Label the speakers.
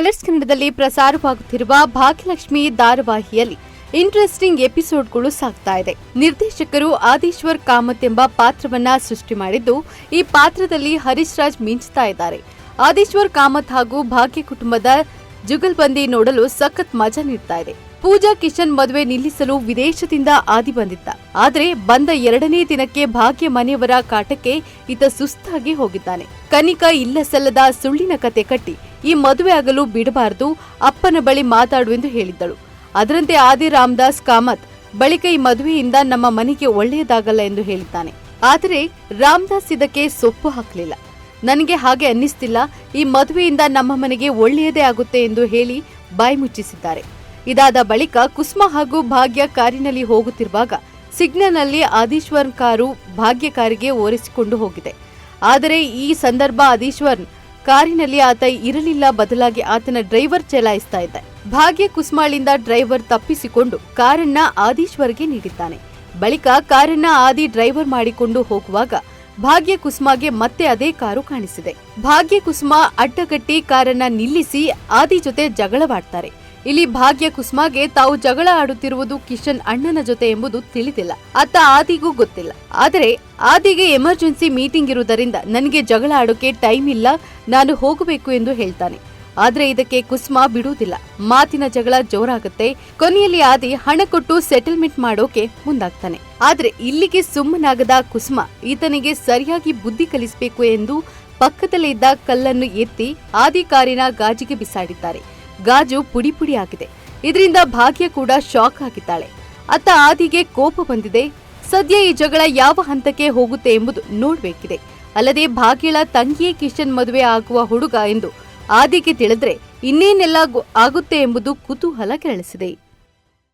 Speaker 1: Colours ಕನ್ನಡದಲ್ಲಿ ಪ್ರಸಾರವಾಗುತ್ತಿರುವ Bhagyalakshmi ಧಾರಾವಾಹಿಯಲ್ಲಿ interesting ಎಪಿಸೋಡ್ಗಳು ಸಾಗ್ತಾ ಇದೆ. ನಿರ್ದೇಶಕರು ಆದೀಶ್ವರ್ ಕಾಮತ್ ಎಂಬ ಪಾತ್ರವನ್ನ ಸೃಷ್ಟಿ ಮಾಡಿದ್ದು, ಈ ಪಾತ್ರದಲ್ಲಿ ಹರೀಶ್ ರಾಜ್ ಮಿಂಚ್ತಾ ಇದ್ದಾರೆ. ಆದೀಶ್ವರ್ ಕಾಮತ್ ಹಾಗೂ ಭಾಗ್ಯ ಕುಟುಂಬದ ಜುಗಲ್ಬಂದಿ ನೋಡಲು ಸಖತ್ ಮಜಾ ನೀಡ್ತಾ ಇದೆ. ಪೂಜಾ ಕಿಶನ್ ಮದುವೆ ನಿಲ್ಲಿಸಲು ವಿದೇಶದಿಂದ ಆದಿ ಬಂದಿದ್ದ. ಆದ್ರೆ ಬಂದ ಎರಡನೇ ದಿನಕ್ಕೆ ಭಾಗ್ಯ ಮನೆಯವರ ಕಾಟಕ್ಕೆ ಈತ ಸುಸ್ತಾಗಿ ಹೋಗಿದ್ದಾನೆ. ಕನಿಕಾ ಇಲ್ಲ ಸಲ್ಲದ ಸುಳ್ಳಿನ ಕತೆ ಕಟ್ಟಿ ಈ ಮದುವೆ ಆಗಲು ಬಿಡಬಾರದು, ಅಪ್ಪನ ಬಳಿ ಮಾತಾಡು ಎಂದು ಹೇಳಿದ್ದಳು. ಅದರಂತೆ ಆದಿ ರಾಮದಾಸ್ ಕಾಮತ್, ಬಳಿಕ ಈ ಮದುವೆಯಿಂದ ನಮ್ಮ ಮನೆಗೆ ಒಳ್ಳೆಯದಾಗಲ್ಲ ಎಂದು ಹೇಳಿದ್ದಾನೆ. ಆದರೆ ರಾಮದಾಸ್ ಇದಕ್ಕೆ ಸೊಪ್ಪು ಹಾಕಲಿಲ್ಲ. ನನಗೆ ಹಾಗೆ ಅನ್ನಿಸ್ತಿಲ್ಲ, ಈ ಮದುವೆಯಿಂದ ನಮ್ಮ ಮನೆಗೆ ಒಳ್ಳೆಯದೇ ಆಗುತ್ತೆ ಎಂದು ಹೇಳಿ ಬಾಯಿ ಮುಚ್ಚಿಸಿದ್ದಾರೆ. ಇದಾದ ಬಳಿಕ ಕುಸ್ಮ ಹಾಗೂ ಭಾಗ್ಯ ಕಾರಿನಲ್ಲಿ ಹೋಗುತ್ತಿರುವಾಗ ಸಿಗ್ನಲ್ನಲ್ಲಿ ಆದೀಶ್ವರ್ ಕಾರು ಭಾಗ್ಯ ಕಾರಿಗೆ ಓರಿಸಿಕೊಂಡು ಹೋಗಿದೆ. ಆದರೆ ಈ ಸಂದರ್ಭ ಆದೀಶ್ವರ್ ಕಾರಿನಲ್ಲಿ ಆತ ಇರಲಿಲ್ಲ, ಬದಲಾಗಿ ಆತನ ಡ್ರೈವರ್ ಚಲಾಯಿಸ್ತಾ ಇದ್ದ. ಭಾಗ್ಯ ಕುಸ್ಮಾಳಿಂದ ಡ್ರೈವರ್ ತಪ್ಪಿಸಿಕೊಂಡು ಕಾರನ್ನ ಆದೀಶ್ವರ್ಗೆ ನೀಡಿದ್ದಾನೆ. ಬಳಿಕ ಕಾರನ್ನ ಆದಿ ಡ್ರೈವರ್ ಮಾಡಿಕೊಂಡು ಹೋಗುವಾಗ ಭಾಗ್ಯ ಕುಸ್ಮಾಗೆ ಮತ್ತೆ ಅದೇ ಕಾರು ಕಾಣಿಸಿದೆ. ಭಾಗ್ಯ ಕುಸ್ಮಾ ಅಡ್ಡಗಟ್ಟಿ ಕಾರನ್ನ ನಿಲ್ಲಿಸಿ ಆದಿ ಜೊತೆ ಜಗಳವಾಡ್ತಾರೆ. ಇಲ್ಲಿ ಭಾಗ್ಯ ಕುಸ್ಮಾಗೆ ತಾವು ಜಗಳ ಆಡುತ್ತಿರುವುದು ಕಿಶನ್ ಅಣ್ಣನ ಜೊತೆ ಎಂಬುದು ತಿಳಿದಿಲ್ಲ. ಅತ್ತ ಆದಿಗೂ ಗೊತ್ತಿಲ್ಲ. ಆದರೆ ಆದಿಗೆ ಎಮರ್ಜೆನ್ಸಿ ಮೀಟಿಂಗ್ ಇರುವುದರಿಂದ ನನಗೆ ಜಗಳ ಆಡೋಕೆ ಟೈಮ್ ಇಲ್ಲ, ನಾನು ಹೋಗಬೇಕು ಎಂದು ಹೇಳ್ತಾನೆ. ಆದ್ರೆ ಇದಕ್ಕೆ ಕುಸ್ಮಾ ಬಿಡುವುದಿಲ್ಲ. ಮಾತಿನ ಜಗಳ ಜೋರಾಗುತ್ತೆ. ಕೊನೆಯಲ್ಲಿ ಆದಿ ಹಣ ಕೊಟ್ಟು ಸೆಟಲ್ಮೆಂಟ್ ಮಾಡೋಕೆ ಮುಂದಾಗ್ತಾನೆ. ಆದ್ರೆ ಇಲ್ಲಿಗೆ ಸುಮ್ಮನಾಗದ ಕುಸ್ಮಾ ಈತನಿಗೆ ಸರಿಯಾಗಿ ಬುದ್ಧಿ ಕಲಿಸಬೇಕು ಎಂದು ಪಕ್ಕದಲ್ಲೇ ಇದ್ದ ಕಲ್ಲನ್ನು ಎತ್ತಿ ಆದಿ ಕಾರಿನ ಗಾಜಿಗೆ ಬಿಸಾಡಿದ್ದಾರೆ. ಗಾಜು ಪುಡಿ ಪುಡಿ ಆಗಿದೆ. ಇದರಿಂದ ಭಾಗ್ಯ ಕೂಡ ಶಾಕ್ ಆಗಿದ್ದಾಳೆ ಅತ್ತ ಆದಿಗೆ ಕೋಪ ಬಂದಿದೆ. ಸದ್ಯ ಈ ಜಗಳ ಯಾವ ಹಂತಕ್ಕೆ ಹೋಗುತ್ತೆ ಎಂಬುದು ನೋಡಬೇಕಿದೆ. ಅಲ್ಲದೆ ಭಾಗ್ಯಳ ತಂಗಿಯೇ ಕಿಶನ್ ಮದುವೆ ಆಗುವ ಹುಡುಗ ಎಂದು ಆದಿಗೆ ತಿಳಿದ್ರೆ ಇನ್ನೇನೆಲ್ಲ ಆಗುತ್ತೆ ಎಂಬುದು ಕುತೂಹಲ ಕೆರಳಿಸಿದೆ.